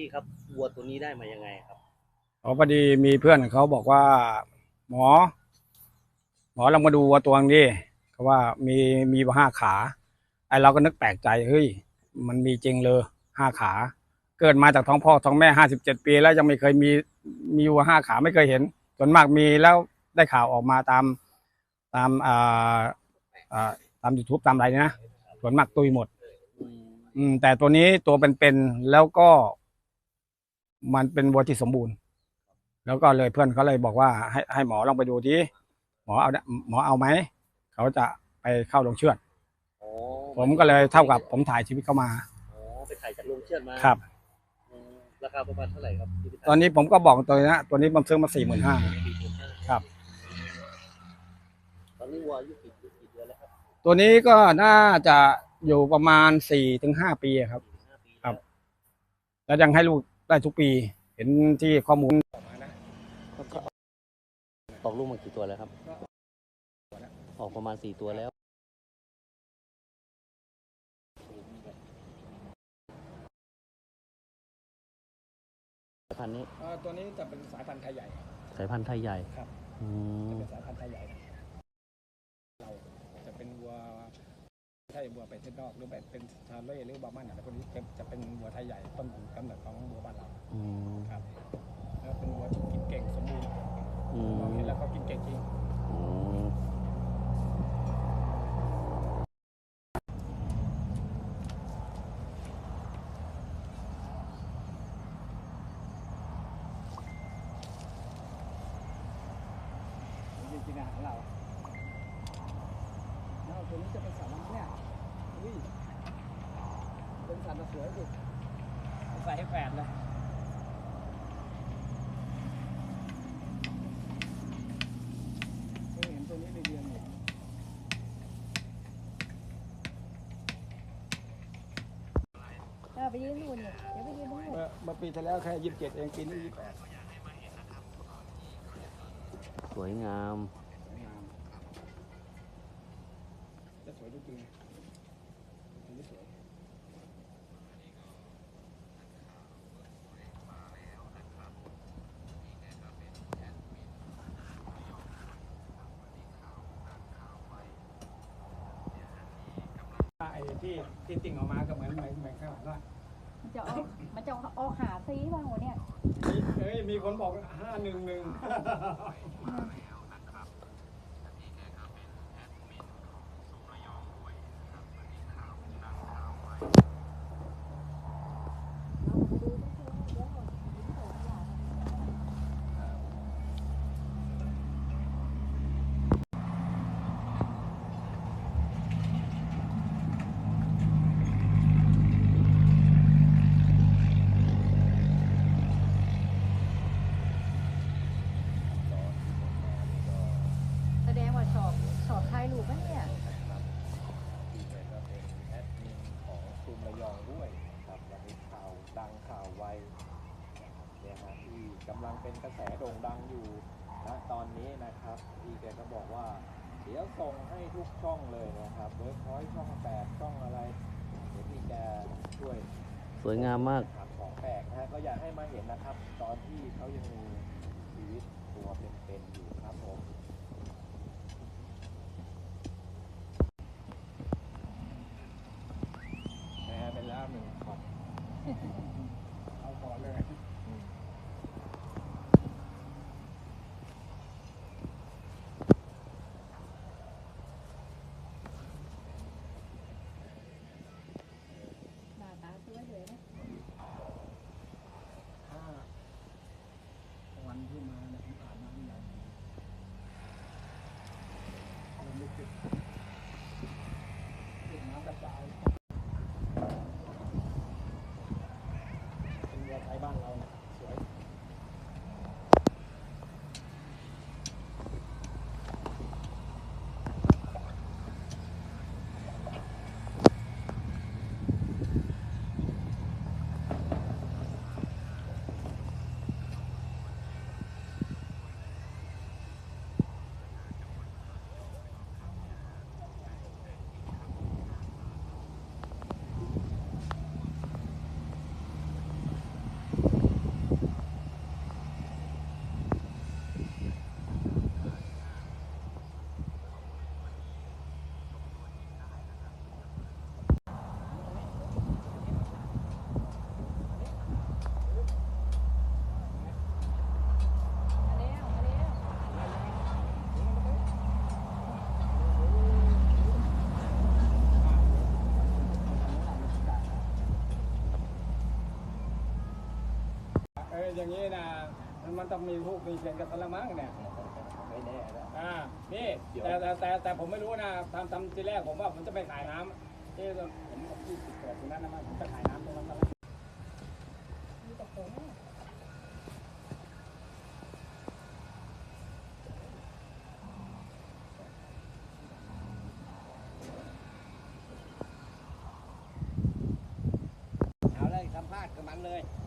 พี่ครับวัวตัวนี้ได้มายังไงครับอ๋อพอดีมีเพื่อนเขาบอกว่า หมอ หมอลองมาดูวัวตัวนี้เขาว่ามีมีห้าขาไอเราก็นึกแปลกใจเฮ้ยมันมีจริงเลยห้าขา เกิดมาจากท้องพ่อท้องแม่ห้าสิบเจ็ดปีแล้วยังไม่เคยมีมีวัวห้าขาไม่เคยเห็นส่วนมากมีแล้วได้ข่าวออกมาตามตามอ่าอ่าตามยูทูบตามอะไรนะส่วนมากตุยหมด อืมแต่ตัวนี้ตัวเป็นๆแล้วก็ มันเป็นวัวที่สมบูรณ์ แล้วก็เลยเพื่อนเขาเลยบอกว่าให้ให้หมอลองไปดูที่หมอเอาหมอเอาไหมเขาจะไปเข้าลงเชือดอ๋อผมก็เลยเท่ากับผมถ่ายชีวิตเข้ามาอ๋อไปถ่ายจากโรงเชือดมาครับอืมราคาประมาณเท่าไหร่ครับที่ไปถ่ายตอนนี้ผมก็บอกตัวนะตัวนี้ผมซื้อมาสี่หมื่นห้า45,000ครับ ตอนนี้วัวอายุกี่กี่เดือนแล้วครับตัวนี้ก็น่าจะอยู่ประมาณสี่ถึงห้าปีอะครับสี่ห้าปีครับ แล้วยังให้ลูก ได้ทุกปี เห็นที่ข้อมูลแล้วก็ตกลูกมากี่ตัวแล้วครับ ออกประมาณสี่ตัวแล้ว สายพันธุ์นี้ ตัวนี้จะเป็นสายพันธุ์ไทยใหญ่ สายพันธุ์ไทยใหญ่ ครับอืมเป็นสายพันธุ์ไทยใหญ่เราจะเป็นวัวใช่วัวไปเทนนอกหรือแบบเป็นชาเล่หรือบาร์มันอะไรพวกนี้จะจะเป็นวัวไทยใหญ่ต้นกำเนิดของวัวบ้านเราอืมครับแล้วเป็นวัวที่กินเก่งสมบูรณ์อืมเราเห็นแล้วเขากินเก่งจริง อืม จริงๆอาหารเราแล้วตัวนี้จะเป็นสัตว์อะไรเนี่ยอุ้ย เป็นสัตว์สวยดิใส่ให้แฝดเลยเคยเห็นตัวนี้ในเดือนอยู่เออไปยืนนู่นเนี่ยเดี๋ยวไปยืนตรงนู้นเมื่อเมื่อปีที่แล้วแค่ยี่สิบเจ็ดเองปีนี้ยี่สิบแปดสวยงามสวยงามจะสวยทุกปีอันนี้สวยไอ้ ที่ที่ติ่งออกมาก็เหมือนเหมือนเหมือนข้างหลังว่ามันจะออกมันจะออกหาซีบ้างวะเนี่ย เอ้ยมีคนบอกห้าหนึ่งหนึ่ง แสดงว่าชอบชอบถ่ายรูปปะเนี่ยที่เป็นก็เป็นแอดมินของซูมระยองด้วยนะครับวันนี้ข่าวดังข่าวไวเนี่ยฮะที่กำลังเป็นกระแสโด่งดังอยู่ณตอนนี้นะครับพี่แกก็บอกว่า เดี๋ยวส่งให้ทุกช่องเลยนะครับเวิร์คพอยช่องแปดช่องอะไรเดี๋ยวพี่แกช่วย สวยงามมากทำของแปลกนะฮะก็อยากให้มาเห็นนะครับ ตอนที่เขายังมีชีวิตตัวเป็นๆอยู่ครับผม อย่างนี้นะมันมันต้องมีทูกมีเทียนกับตะละมังเนี่ยไม่แน่นะอ่านี่เดี๋ยวแต่แต่แต่แต่ผมไม่รู้นะทำทำทีแรกผมว่าผมจะไปขายน้ำที่ผมที่ติดเกิดตรงนั้นนะมันผมจะขายน้ำตรงนั้นตอนแรกมีแต่ผมเอาเลยสัมภาษณ์กับมันเลยเ